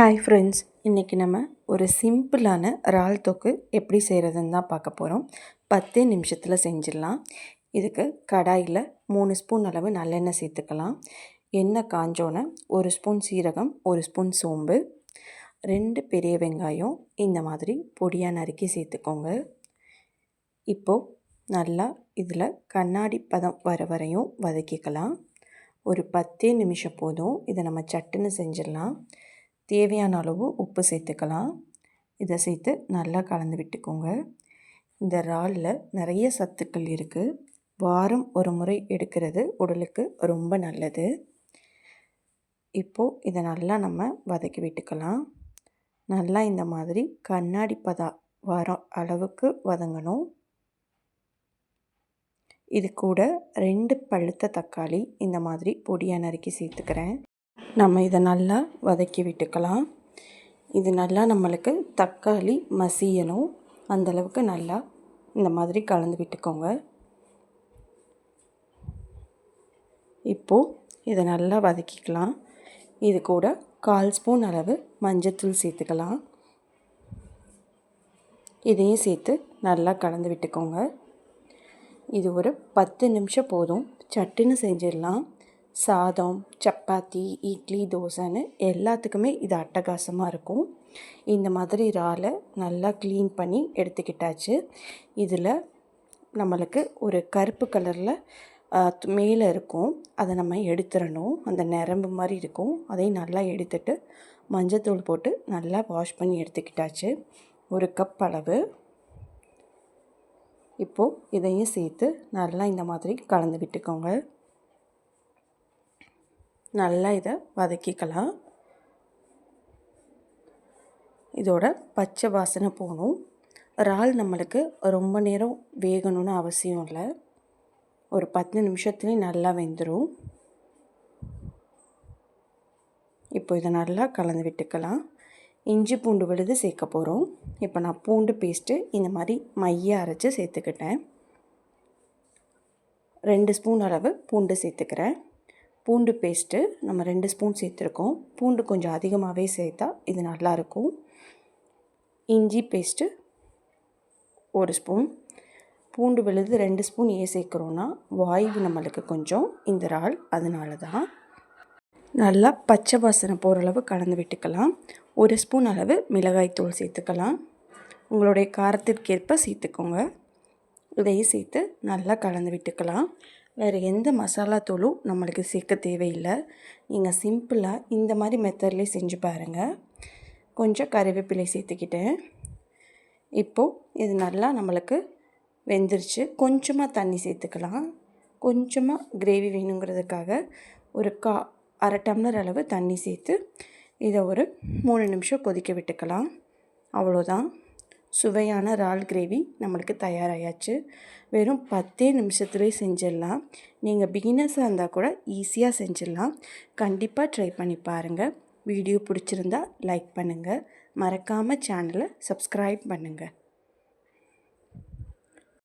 Hi friends இன்றைக்கி நம்ம ஒரு சிம்பிளான இறால் தொக்கு எப்படி செய்கிறதுன்னு தான் பார்க்க போகிறோம் பத்தே நிமிஷத்தில் செஞ்சிடலாம். இதுக்கு கடாயில் மூணு ஸ்பூன் அளவு நல்லெண்ணெய் சேர்த்துக்கலாம். எண்ணெய் காஞ்சோன்னே ஒரு ஸ்பூன் சீரகம் ஒரு ஸ்பூன் சோம்பு ரெண்டு பெரிய வெங்காயம் இந்த மாதிரி பொடியாக நறுக்கி சேர்த்துக்கோங்க. இப்போது நல்லா இதில் கண்ணாடி பதம் வர வரையும் வதக்கிக்கலாம். ஒரு பத்தே நிமிஷம் போதும் இதை நம்ம சட்டுன்னு செஞ்சிடலாம். தேவையான அளவு உப்பு சேர்த்துக்கலாம். இதை சேர்த்து நல்லா கலந்து விட்டுக்கோங்க. இந்த இறாலில் நிறைய சத்துக்கள் இருக்குது வாரம் ஒரு முறை எடுக்கிறது உடலுக்கு ரொம்ப நல்லது. இப்போது இதை நல்லா நம்ம வதக்கி விட்டுக்கலாம். நல்லா இந்த மாதிரி கண்ணாடி பதா வர அளவுக்கு வதங்கணும். இது கூட ரெண்டு பழுத்த தக்காளி இந்த மாதிரி பொடியாக நறுக்கி சேர்த்துக்கிறேன். நம்ம இதை நல்லா வதக்கி விட்டுக்கலாம். இது நல்லா நம்மளுக்கு தக்காளி மசியணும். அந்தளவுக்கு நல்லா இந்த மாதிரி கலந்து விட்டுக்கோங்க. இப்போது இதை நல்லா வதக்கிக்கலாம். இது கூட கால் ஸ்பூன் அளவு மஞ்சத்தூள் சேர்த்துக்கலாம். இதையும் சேர்த்து நல்லா கலந்து விட்டுக்கோங்க. இது ஒரு பத்து நிமிஷம் போதும். சட்டுன்னு செஞ்சிடலாம். சாதம் சப்பாத்தி இட்லி தோசைன்னு எல்லாத்துக்குமே இது அட்டகாசமாக இருக்கும். இந்த மாதிரி இறாலை நல்லா க்ளீன் பண்ணி எடுத்துக்கிட்டாச்சு. இதில் நம்மளுக்கு ஒரு கருப்பு கலரில் மேலே இருக்கும். அதை நம்ம எடுத்துடணும். அந்த நரம்பு மாதிரி இருக்கும். அதையும் நல்லா எடுத்துட்டு மஞ்சத்தூள் போட்டு நல்லா வாஷ் பண்ணி எடுத்துக்கிட்டாச்சு. ஒரு கப் அளவு. இப்போது இதையும் சேர்த்து நல்லா இந்த மாதிரி கலந்து விட்டுக்கோங்க. நல்லா இதை வதக்கிக்கலாம். இதோட பச்சை வாசனை போகணும். இறால் நம்மளுக்கு ரொம்ப நேரம் வேகணும்னு அவசியம் இல்லை. ஒரு பத்து நிமிஷத்துலேயும் நல்லா வெந்துடும் இப்போ இதை நல்லா கலந்து விட்டுக்கலாம். இஞ்சி பூண்டு விழுது சேர்க்க போகிறோம். இப்போ நான் பூண்டு பேஸ்ட்டு இந்த மாதிரி மைய அரைச்சி சேர்த்துக்கிட்டேன். ரெண்டு ஸ்பூன் அளவு பூண்டு சேர்த்துக்கிறேன். பூண்டு பேஸ்ட்டு நம்ம ரெண்டு ஸ்பூன் சேர்த்துருக்கோம். பூண்டு கொஞ்சம் அதிகமாகவே சேர்த்தா இது நல்லாயிருக்கும். இஞ்சி பேஸ்ட்டு ஒரு ஸ்பூன் பூண்டு விழுது ரெண்டு ஸ்பூன் ஏன் சேர்க்குறோன்னா வாய்வு நம்மளுக்கு கொஞ்சம். இந்த இறால் அதனால தான் நல்லா பச்சை வாசனை போகிற அளவு கலந்து விட்டுக்கலாம். ஒரு ஸ்பூன் அளவு மிளகாய்த்தூள் சேர்த்துக்கலாம். உங்களுடைய காரத்திற்கேற்ப சேர்த்துக்கோங்க. இதையும் சேர்த்து நல்லா கலந்து விட்டுக்கலாம். வேறு எந்த மசாலா தூளும் நம்மளுக்கு சேர்க்க தேவையில்லை. நீங்கள் சிம்பிளாக இந்த மாதிரி மெத்தட்லேயே செஞ்சு பாருங்கள் கொஞ்சம் கறிவேப்பிலை சேர்த்துக்கிட்டேன். இப்போது இது நல்லா நம்மளுக்கு வெந்துருச்சு. கொஞ்சமாக தண்ணி சேர்த்துக்கலாம். கொஞ்சமாக கிரேவி வேணுங்கிறதுக்காக ஒரு கா அரை டம்ளர் அளவு தண்ணி சேர்த்து இதை ஒரு மூணு நிமிஷம் கொதிக்க விட்டுக்கலாம். அவ்வளோதான். சுவையான இறால் கிரேவி நம்மளுக்கு தயாராகியாச்சு வெறும் பத்தே நிமிஷத்துலேயே செஞ்சிடலாம். நீங்கள் பிகினர்ஸாக இருந்தால் கூட ஈஸியாக செஞ்சிடலாம். கண்டிப்பாக ட்ரை பண்ணி பாருங்கள் வீடியோ பிடிச்சிருந்தா லைக் பண்ணுங்கள் மறக்காமல் சேனலை சப்ஸ்கிரைப் பண்ணுங்கள்